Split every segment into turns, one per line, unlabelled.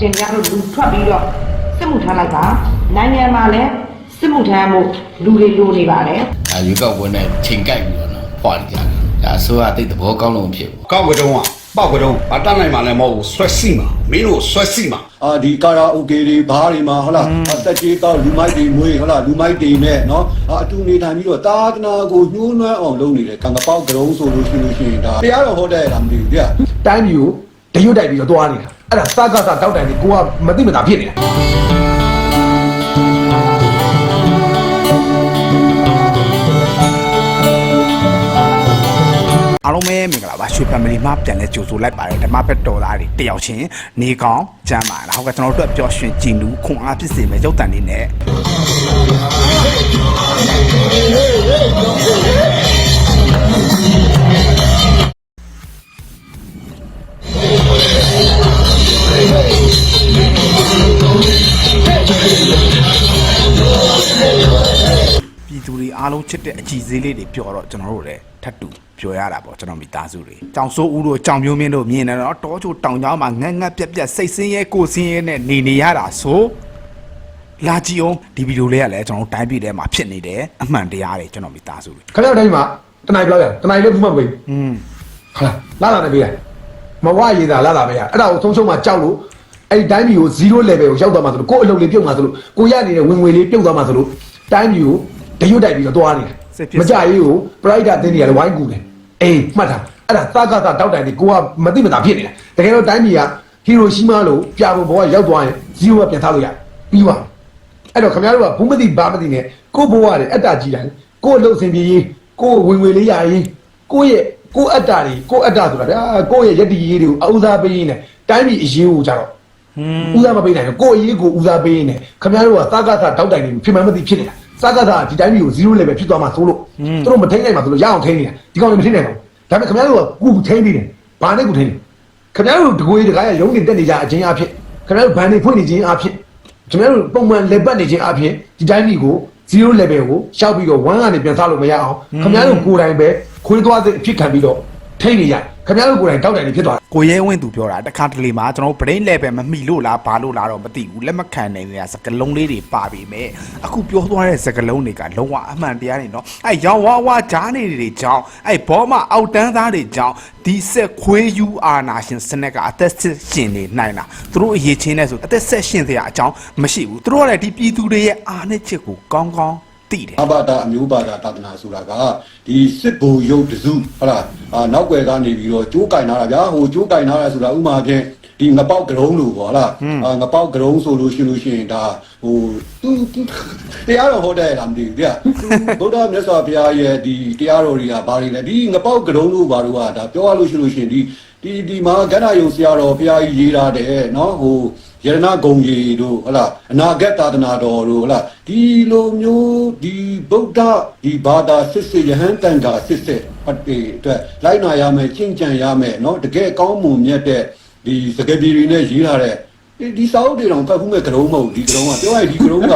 တင်ကြလို့လူထွက်ပြီးတော့စစ်မှုထမ်းလိုက်ပါနိုင်ငံမှာလည်းစစ်မှုထမ်းမှုလူတွေလိုနေပါတယ်
အဲရွေးကောက်ပွဲနဲ့ချိန်ကိုက်ပြီးတော့နော်ပွာလိုက်ကြတယ်ဒါအစိုးရတိတ်သဘောကောင်းလို့မဖြစ်ဘူး
ကောက်ွယ်တုံးကပောက်ွယ်တုံးအတတ်နိုင်မှလည်းမဟုတ်ဘူးဆွဲစီမှာမင်းတို့ဆွဲစီမှာ
အာဒီကာရာအိုကေတွေဘားတွေမှာဟုတ်လားတက်ကြီးတော့လူမိုက်တွေမွေးဟုတ်လားလူမိုက်တွေနဲ့နော်အတူနေထိုင်ပြီးတော့တာသနာကိုညှိုးနှွမ်းအောင်လုပ်နေတယ်ကံကပေါက်ကြုံဆိုလို့ရှိလို့ရှိရင်ဒါတရားတော်ဟောတဲ့လားမသိဘူးဗျ
တိုင်းမျိုး တရွတ်တိုက်ပြီးတော့သွားနေတာအဲ့ဒါစကားစတောက်တိုင်ကြီးကိုကမသိမသာဖြစ်နေတာ
အားလုံးပဲမင်္ဂလာပါရွှေ family မှာပြန်လဲကြိုဆိုလိုက်ပါတယ်ဓမ္မဘက်တော်သားတွေတယောက်ချင်းနေကောင်းကျမ်းပါလားဟုတ်ကဲ့ကျွန်တော်တို့အတွက်ပျော်ရွှင်ကြည်နူးခွန်အားဖြစ်စေမယ့်ရုပ်တံလေးနဲ့ ပြည်သူတွေအားလုံးချစ်တဲ့အကြည်စည်းလေးတွေပြောတော့ကျွန်တော်တို့လည်းထပ်တူပြောရတာပေါ့ကျွန်တော်မိသားစုတွေကြောင်စိုးဦးတို့ကြောင်မျိုးမင်းတို့မြင်နေတော့တောချိုတောင်ကြောင်မှာငက်ငက်ပြက်ပြက်စိတ်ဆင်းရဲကိုယ်ဆင်းရဲနဲ့နေနေရတာဆိုလာကြည့်အောင်ဒီဗီဒီယိုလေးကလည်းကျွန်တော်တို့တိုင်းပြည်ထဲမှာဖြစ်နေတယ်အမှန်တရားတွေကျွန်တော်မိသားစုတွေ
ခဏတိုင်းမှာတနိုင်ဘလောက်ရတနိုင်လေးဘူးမှမပေး
อืม
ဟာလာလာနေပေးရ မဝရည်သာလာလာမရအဲ့ဒါကိုသုံးချုံမှကြောက်လို့အဲ့ဒီတိုင်းပြည်ကို0 level ကိုရောက်သွားမှဆိုလို့ကိုယ်အလုပ်လေးပြုတ်မှဆိုလို့ကိုရနေတဲ့ဝင်ငွေလေးပြုတ်သွားမှဆိုလို့တိုင်းပြည်ကိုတရွတ်တိုက်ပြီးတော့သွားနေတာမကြရေးကို pride အသင်းတွေကလည်းဝိုင်းကူတယ်အေးမှတ်တာအဲ့ဒါစကားစတောက်တိုင်ကြီးကိုကမသိမသာဖြစ်နေတာတကယ်တော့တိုင်းပြည်ကဟီရိုရှီးမားလို့ပြပုံဘောကရောက်သွားရင်0ကပြန်ထားလို့ရပြီးပါအဲ့တော့ခင်ဗျားတို့ကဘူးမသိဘာမသိနဲ့ကို့ဘဝတွေအတ္တကြီးတယ်ကို့အလုပ်ဆင်ပြေရေးကို့ဝင်ငွေလေးရရေးကိုယ့်ရဲ့ ကို့အတ္တတွေကို့အတ္တဆိုတာဗျာကိုယ့်ရဲ့ယက်တီရေးတွေကိုအဥစားပေးရင်းနဲ့တိုင်းပြည်အရေးကိုကြတော့ဥစားမပေးနိုင်ဘူးကိုယ့်အရေးကိုဥစားပေးရင်းနဲ့ခင်ဗျားတို့ကသာကသာတောက်တိုင်နေဖြစ်မှန်းမသိဖြစ်နေတာသာကသာဒီတိုင်းပြည်ကို0 level ဖြစ်သွားမှဆိုလို့သူတို့မထိန်နိုင်မှဆိုလို့ရအောင်ထိန်နေတာဒီကောင်တွေမထိန်နိုင်ဘူးဒါပေမဲ့ခင်ဗျားတို့ကကုထိန်နေတယ်ဘာနဲ့ကုထိန်လဲခင်ဗျားတို့တကွေးတကားရရုံးနေတက်နေကြအချင်းအဖြစ်ခင်ဗျားတို့ဘန်နေဖွင့်နေခြင်းအဖြစ်ကျွန်တော်တို့ပုံမှန်လက်ပတ်နေခြင်းအပြင်ဒီတိုင်းပြည်ကို0 level ကိုရှောက်ပြီးတော့1ကနေပြန်စားလို့မရအောင်ခင်ဗျားတို့ကိုယ်တိုင်ပဲ ခွေးသွားတဲ့အဖြစ်ခံပြီးတော့ထိနေရတယ်ခင်ဗျားတို့ကိုယ်တိုင်တောက်တိုင်နေဖြစ်သွားတာ
ကိုရဲဝင်းသူပြောတာတခါတလေမှာကျွန်တော် brain level မမှီလို့လားဘာလို့လားတော့မသိဘူးလက်မခံနိုင်နေတာစကလုံးလေးတွေပါပေမဲ့အခုပြောသွားတဲ့စကလုံးတွေကလုံးဝအမှန်တရားနေနော်အဲရောင်ဝါဝါဂျားနေတွေကြောင်းအဲဘောမအောက်တန်းသားတွေကြောင်းဒီဆက်ခွေးယူအာနာရှင်စနက်ကအသက်ဆက်ရှင်နေနိုင်တာသူတို့အရေးချင်းနေဆိုအသက်ဆက်ရှင်တဲ့အကြောင်းမရှိဘူးသူတို့ကလည်းဒီပြည်သူတွေရဲ့အာနှက်ချက်ကိုကောင်းကောင်း သိတယ်
အဘာတာအမျိုးဘာသာတာသနာဆိုတာကဒီစစ်ဘူရုပ်တစုဟုတ်လားအာနောက်ွယ်ကနေပြီးတော့ကျိုးကင်လာတာဗျာဟိုကျိုးကင်လာတာဆိုတာဥမာဖြင့်ဒီငပောက်ကရုံးလို့ပေါ့ဟုတ်လားအာငပောက်ကရုံးဆိုလို့ရှိလို့ရှိရင်ဒါဟိုသူတရားတော်ဟောတတ်ရတာမသိဘူးဗျာဗုဒ္ဓမြတ်စွာဘုရားရဲ့ဒီတရားတော်တွေကဘာတွေလဲဒီငပောက်ကတုံးတို့ဘာတို့ကဒါပြောရလို့ရှိလို့ရှင်ဒီဒီဒီမှာကဏ္ဍယုံဆရာတော်ဘုရားကြီးရေးထားတယ်နော်ဟိုယရဏဂုံကြီးတို့ဟလာအနာဂတ်သာသနာတော်တို့ဟလာဒီလိုမျိုးဒီဗုဒ္ဓဒီဘာသာစစ်စစ်ယဟန်တန်တာစစ်စစ်အတေအတွက်လိုက်နာရမယ်ကျင့်ကြံရမယ်နော်တကယ်ကောင်းမွန်မြတ်တဲ့ဒီစကားပြေတွေနဲ့ရေးထားတဲ့ ဒီဒီစာအုပ်တွေတော့ပတ်ဖူးမဲ့ကရုံးမဟုတ်ဒီကရုံးကပြောရရင်ဒီကရုံးက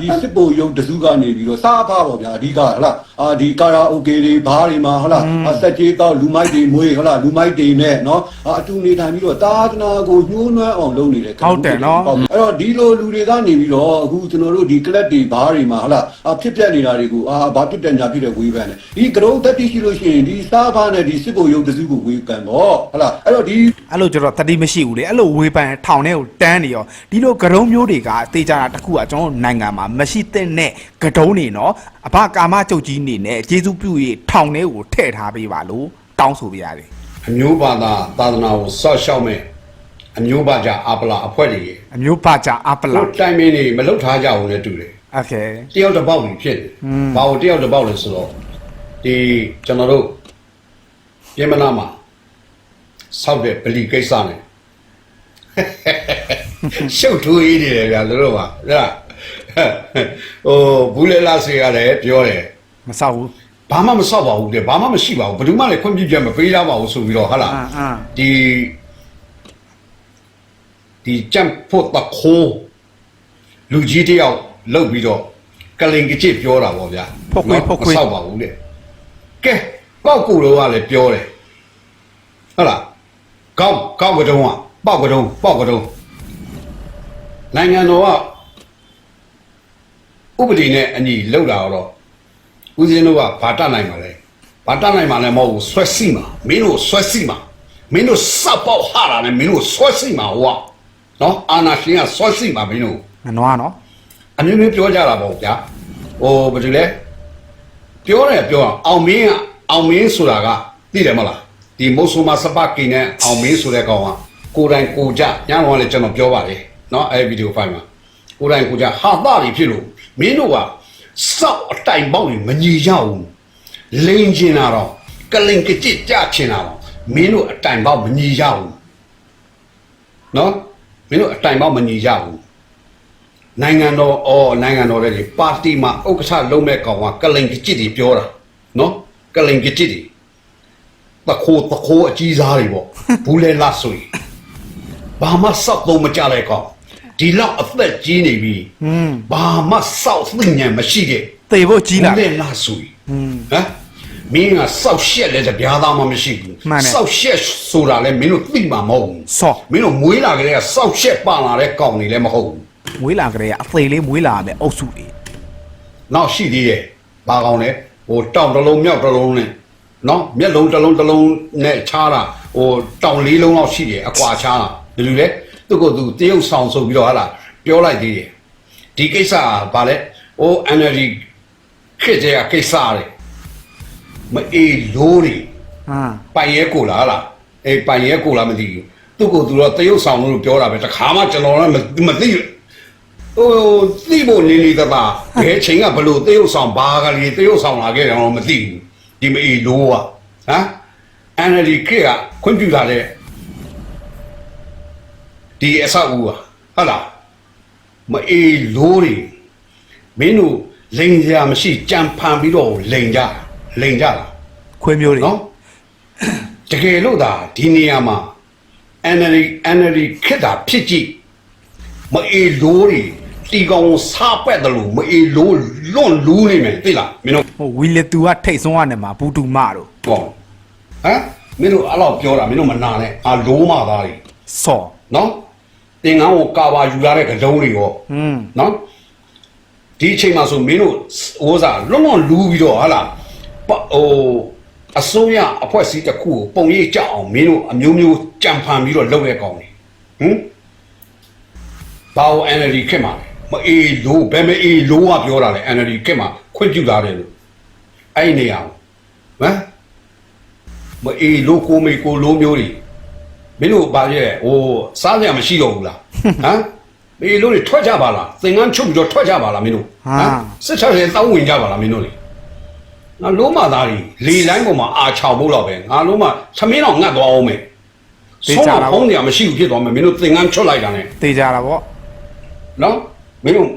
ဒီစစ်ဘုံရုပ်တစုကနေပြီးတော့စားဖားပေါ့ဗျာအဓိကဟလားအာဒီကာရာအိုကေတွေဘားတွေမှာဟလားအဆက်ကြီးတော့လူမိုက်တွေမွေးဟလားလူမိုက်တွေနဲ့နော်အတူနေထိုင်ပြီးတော့တာသနာကိုညှိုးနှွမ်းအောင်လုပ်နေတဲ့ကရုံး
ဟုတ်တယ်နော်
အဲ့တော့ဒီလိုလူတွေကနေပြီးတော့အခုကျွန်တော်တို့ဒီကလပ်တွေဘားတွေမှာဟလားအဖြစ်ပြက်နေတာတွေကိုအာဘာဖြစ်တယ်ညာဖြစ်တယ်ဝေးပန်တယ်ဒီကရုံးတက်တိရှိလို့ရှိရင်ဒီစားဖားနဲ့ဒီစစ်ဘုံရုပ်တစုကိုဝေးပန်ပေါ့ဟလားအဲ့တော့ဒီ
အဲ့လိုကျတော့တတိမရှိဘူးလေအဲ့လိုဝေးပန်ထောင်ထဲကိုတန်းနေရောဒီလိုကတုံးမျိုးတွေကတေးကြတာတစ်ခုကကျွန်တော်တို့နိုင်ငံမှာမရှိတဲ့နဲ့ကတုံးနေနော်အဘကာမကျုပ်ကြီးနေနဲ့ကျေးဇူးပြုရေးထောင်ထဲကိုထည့်ထားပေးပါလို့တောင်းဆိုပြရတယ်
အမျိုးဘာသာသာသနာကိုစော့ရှောက်မဲ့အမျိုးဘာသာအပလာအဖွဲ့တွေရဲ့
အမျိုးပါကြအပလာ
တို့တိုင်မင်းတွေမလုထားကြဘူးလေတူတယ်
โอเค
တယောက်တစ်ပေါက်ကြီးဖြစ်တယ်။ဘာလို့တယောက်တစ်ပေါက်လဲဆိုတော့ဒီကျွန်တော်တို့ပြင်မနာမှာဆောက်တဲ့ဗလီကိစ္စနဲ့ ရှုပ်ထွေးနေတယ်ဗျာတို့တို့ပါဟုတ်လားဟိုဘူးလေလာစေရတယ်ပြောတယ်
မဆောက်ဘူး
ဘာမှမဆောက်ပါဘူးတဲ့ဘာမှမရှိပါဘူးဘယ်သူမှလည်းခွင့်ပြုချက်မပေးရပါဘူးဆိုပြီးတော့ဟုတ်လား
အာအာ
ဒီဒီကြံဖို့တခိုးလူကြီးတယောက်လှုပ်ပြီးတော့ကလင်ကကြစ်ပြောတာပေါ့ဗျာ
ဖုတ်ခွေး
နော်
ဖုတ်ခွေး
မဆောက်ပါဘူးတဲ့ကဲပောက်ကူတော့ကလည်းပြောတယ်ဟုတ်လားကောက်ကောက်ကတော့ကပောက်ကတော့ပောက်ကတော့ နိုင်ငံတော်ကဥပဒေနဲ့အညီလောက်တာတော့ဦးဇင်းတို့ကဘာတတ်နိုင်မှာလဲဘာတတ်နိုင်မှာလဲမဟုတ်ဘူးဆွဲစီမှာမင်းတို့ဆွဲစီမှာမင်းတို့စပ်ပေါက်ဟာတာနဲ့မင်းတို့ဆွဲစီမှာဟိုကနော်အာနာရှင်ကဆွဲစီမှာမင်းတို့
ငနွားနော်
အမျိုးမျိုးပြောကြတာပေါ့ဗျာဟိုဘာလို့လဲပြောတယ်ပြောအောင်အောင်မင်းကအောင်မင်းဆိုတာကသိတယ်မလားဒီမုတ်ဆိုမစပကင်းနဲ့အောင်မင်းဆိုတဲ့ကောင်ကကိုယ်တိုင်ကိုကြညောင်းလည်းကျွန်တော်ပြောပါတယ် နော်အဲဗီဒီယိုဖိုင်မှာကိုယ်တိုင်ကိုကြဟာသတွေဖြစ်လို့မင်းတို့ကစောက်အတိုင်ပေါက်တွေမညီကြဘူးလိန်ကျင်တာတော့ကလိန်ကကြစ်ကြချင်တာတော့မင်းတို့အတိုင်ပေါက်မညီကြဘူးနော်မင်းတို့အတိုင်ပေါက်မညီကြဘူးနိုင်ငံတော်အော်နိုင်ငံတော်လည်းပါတီမှာဥက္ကဋ္ဌလုံးမဲ့ကောင်ကကလိန်ကကြစ်တွေပြောတာနော်ကလိန်ကကြစ်တွေတခိုးတခိုးအကြီးစားတွေပေါ့ဘူးလဲလားဆိုရင်ဘာမှစောက်သုံးမကြတဲ့ကောင် ဒီလောက်အသက်ကြီးနေပြီ
ဟွန်း
ဘာမှစောက်သိဉာဏ်မရှိတဲ့
သေဖို့ကြီးလာ
ဘူးလဲလားဆိုရင်
ဟွန်း
ဟမ်မင်းကစောက်ရှက်လဲတပြားသားမှမရှိဘူး
မှန်တယ်
စောက်ရှက်ဆိုတာလဲမင်းတို့သိမှာမဟုတ်ဘူး
ဆော့
မင်းတို့မွေးလာကြတဲ့ကစောက်ရှက်ပါလာတဲ့ကောင်တွေလည်းမဟုတ်ဘူး
မွေးလာကြတဲ့အသေးလေးမွေးလာရမယ်အုပ်စုတွေ
နောက်ရှိသေးတယ်ဘာကောင်းလဲဟိုတောင်တစ်လုံးမြောက်တစ်လုံးနဲ့နော်မျက်လုံးတစ်လုံးတစ်လုံးနဲ့ခြားတာဟိုတောင်လေးလုံးလောက်ရှိတယ်အကွာခြားတာဒီလိုလေ သူကသူတရုတ်ဆောင်ဆိုပြီးတော့ဟာလာပြောလိုက်သေးတယ်ဒီကိစ္စကဘာလဲဟို energy ခစ်တဲ့ကိစ္စတွေမအေးလို့တွေ
ဟမ်
ပိုင်ရဲကိုလားဟလားအေးပိုင်ရဲကိုလားမသိဘူးသူကသူတော့တရုတ်ဆောင်လို့ပြောတာပဲတခါမှကျွန်တော်လည်းမမသိဘူးဟိုသိဖို့နေနေတသာဘယ်ချိန်ကဘလို့သေုပ်ဆောင်ဘာကလေးသေုပ်ဆောင်လာခဲ့တယ်တော့မသိဘူးဒီမအေလိုးကဟမ်အန်ရီခေကခွင့်ပြုလာတဲ့ ဒီအဆောက်အဦကဟုတ်လားမအေလိုးတွေမင်းတို့လိန်ကြမရှိကြံဖန်ပြီးတော့လိန်ကြလိန်ကြလား
ခွေးမျိုးတွေ
နော်တကယ်လို့သာဒီနေရာမှာ NLD NLD ခက်တာဖြစ်ကြည့်မအေလိုးတွေတီကောင်စားပက်တယ်လို့မအေလိုးလွန့်လူးနေမယ်သိလားမင်းတို့
ဟိုဝီလက်သူကထိတ်ဆုံးကနေမှာဘူးတူမတို့
ပေါ့ဟမ်မင်းတို့အဲ့လောက်ပြောတာမင်းတို့မနာနဲ့အာလိုးမသားတွေ
ဆော့
နော် တင်ငန်းကိုကာပါယူရတဲ့ကတုံးတွေရော
ဟွန်း
နော်ဒီအချိန်မှာဆိုမင်းတို့ဟိုးစားလွန့်လွန့်လူးပြီးတော့ဟာလားပဟိုအစိုးရအဖွဲ့အစည်းတစ်ခုကိုပုံရိပ်ကြအောင်မင်းတို့အမျိုးမျိုးကြံဖန်ပြီးတော့လုပ်ရကောင်းတယ်ဟမ်ဘာလို့ NLD ခက်မှာလဲမအေးလို့ဘယ်မအေးလို့ကပြောတာလဲ NLD ခက်မှာခွင့်ပြုလာတယ်လို့အဲ့ဒီနေရာကိုဟမ်မအေးလို့ကိုမေကိုလိုမျိုးတွေ မင်းတို့ဘာရဲ့ဟိုစားကြမရှိတော့ဘူးလားဟမ်မအေးလို့တွေထွက်ကြပါလားသင်္ကန်းချုပ်ပြီးတော့ထွက်ကြပါလားမင်းတို့စစ်ချရဲတောင်းဝင်ကြပါလားမင်းတို့လေငါလုံးမသားကြီးလေလိုင်းပေါ်မှာအာချောင်ဖို့တော့ပဲငါလုံးမသမင်းတော့ငတ်သွားအောင်မယ်ဆုံးတော့ဖုံးနေရမရှိဘူးဖြစ်သွားမယ်မင်းတို့သင်္ကန်းချွတ်လိုက်တာ ਨੇ
သေကြတာပေါ့
နော်မင်းတို့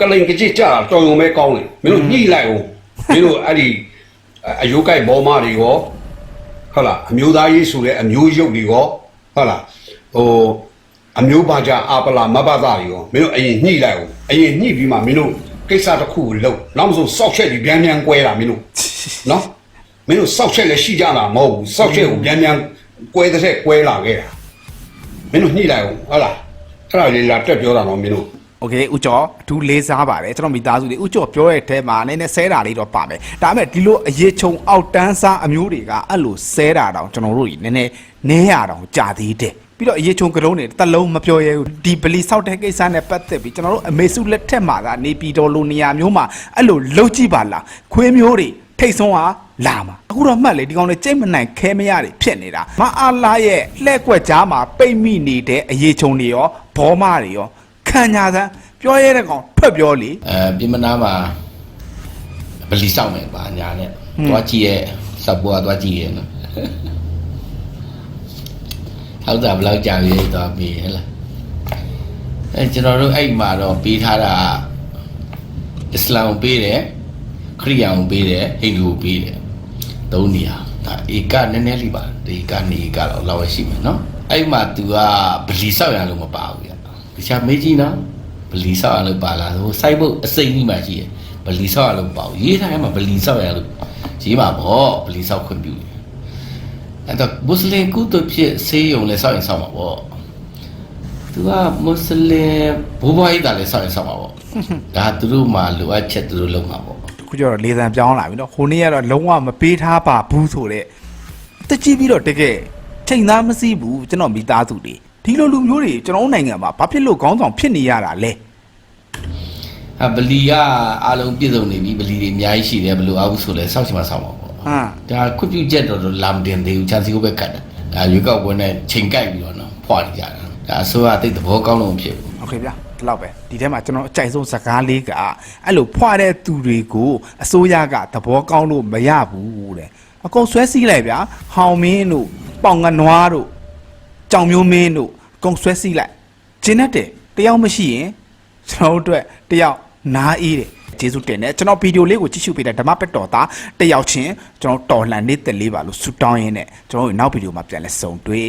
ကလိန်ကကြည့်ကြတာတော်ရုံပဲကောင်းတယ်မင်းတို့ညှိလိုက်အောင်မင်းတို့အဲ့ဒီအယိုးကိုက်ဘောမတွေရော ဟုတ်လားအမျိုးသားရေးဆိုတဲ့အမျိုးရုပ်တွေရောဟုတ်လားဟိုအမျိုးပါကြအာပလာမဘသားတွေရောမင်းတို့အရင်ညှိလိုက်အောင်အရင်ညှိပြီးမှမင်းတို့ကိစ္စတစ်ခုကိုလုပ်နောက်မဆိုစောက်ချက်ကြီးပြန်ပြန်ကွဲတာမင်းတို့နော်မင်းတို့စောက်ချက်လည်းရှိကြတာမဟုတ်ဘူးစောက်ချက်ကိုပြန်ပြန်ကွဲတဲ့ကွဲလာခဲ့တာမင်းတို့ညှိလိုက်အောင်ဟုတ်လားအဲ့ဒါလေးလာတက်ပြောတာတော့မင်းတို့
โอเคဥကျော်အထူးလေးစားပါတယ်ကျွန်တော်မိသားစုတွေဥကျော်ပြောတဲ့အထဲမှာနည်းနည်းဆဲတာလေးတော့ပါမယ်ဒါပေမဲ့ဒီလိုအရေးချုံအောက်တန်းစားအမျိုးတွေကအဲ့လိုဆဲတာတောင်ကျွန်တော်တို့ကြီးနည်းနည်းနည်းရတောင်ကြာသေးတယ်ပြီးတော့အရေးချုံကလုံးတွေတစ်လုံးမပြောရဲဘူးဒီဗလီဆောက်တဲ့ကိစ္စနဲ့ပတ်သက်ပြီးကျွန်တော်တို့အမေစုလက်ထက်မှာကနေပြည်တော်လိုနေရာမျိုးမှာအဲ့လိုလှုပ်ကြည့်ပါလားခွေးမျိုးတွေထိတ်ဆုံးဟာလာမှာအခုတော့မှတ်လေဒီကောင်တွေကြိတ်မနိုင်ခဲမရတွေဖြစ်နေတာမအားလာရဲ့လှဲ့ကွက်ကြားမှာပိတ်မိနေတဲ့အရေးချုံတွေရောဘောမတွေရော ခံညာစမ်းပြောရဲတဲ့ကောင်ဖက်ပြောလေ
အဲပြင်မနာမှာဗလီဆောင်မယ်ပါညာနဲ့သွားကြည့်ရဲ့စပ်ပွားသွားကြည့်ရဲ့နော်ဟောက်တာဘယ်လောက်ကြာပြီသွားပြီဟဲ့လားအဲကျွန်တော်တို့အဲ့မှာတော့ပေးထားတာအစ္စလာမ်ကိုပေးတယ်ခရစ်ယာန်ကိုပေးတယ်ဟိန္ဒူကိုပေးတယ်သုံးနေရာဒါဧကနည်းနည်းလေးပါဒီကနေဧကတော့လောက်ရရှိမယ်နော်အဲ့မှာ तू ကဗလီဆောက်ရလို့မပါဘူး ဗျတခြားမေးကြည့်နော်ဗလီဆောက်ရလို့ပါလားဟိုစိုက်ဖို့အစိမ့်ကြီးမှရှိတယ်ဗလီဆောက်ရလို့မပါဘူးရေးထားရမှာဗလီဆောက်ရလို့ရေးမှာပေါ့ဗလီဆောက်ခွင့်ပြုတယ်အဲ့တော့မွတ်စလင်ကုသဖြစ်ဆေးရုံလဲဆောက်ရင်ဆောက်မှာပေါ့သူကမွတ်စလင်ဘိုးဘွားကြီးတာလည်းဆောက်ရင်ဆောက်ပါပေါ့ဒါသူတို့မှလိုအပ်ချက်သူတို့လုပ်မှာပေါ့
ခုကျတော့လေသံပြောင်းလာပြီနော်ဟိုနေ့ကတော့လုံးဝမပေးထားပါဘူးဆိုတဲ့တကြည့်ပြီးတော့တကယ်ချိန်သားမစည်းဘူးကျွန်တော်မိသားစုတွေ ဒီလိုလူမျိုးတွေကျွန်တော်တို့နိုင်ငံမှာဘာဖြစ်လို့ခေါင်းဆောင်ဖြစ်နေရတာလဲ
အဗလီကအားလုံးပြည့်စုံနေပြီဗလီတွေအများကြီးရှိတယ်ဘယ်လိုအားဘူးဆိုလဲစောက်ချင်မှစောက်မှာပေါ့
ဟမ်
ဒါခွင့်ပြုချက်တော့တော့လာမတင်သေးဘူးချန်စီကိုပဲကတ်တယ်ဒါရွေးကောက်ပွဲနဲ့ချိန်ကိုက်ပြီးတော့နော်ဖွာနေကြတာဒါအစိုးရတိတ်သဘောကောင်းလို့မဖြစ်ဘူး
โอเคဗျာဒီလောက်ပဲဒီထဲမှာကျွန်တော်အကြိုက်ဆုံးစကားလေးကအဲ့လိုဖွာတဲ့သူတွေကိုအစိုးရကသဘောကောင်းလို့မရဘူးတဲ့အကုန်ဆွဲစည်းလိုက်ဗျာဟောင်မင်းတို့ပေါင်ကနွားတို့ ကြောင်မျိုးမင်းတို့အကုန်ဆွဲစည်းလိုက်ဂျင်းနဲ့တယ်တယောက်မရှိရင်ကျွန်တော်တို့အတွက်တယောက်နားအေးတယ်ကျေးဇူးတင်တယ်ကျွန်တော်ဗီဒီယိုလေးကိုကြည့်ရှုပေးတဲ့ဓမ္မပက်တော်သားတယောက်ချင်းကျွန်တော်တော်လှန်နေတဲ့လေးပါလို့ဆူတောင်းရင်းနဲ့ကျွန်တော်တို့နောက်ဗီဒီယိုမှာပြန်လဲဆုံတွေ့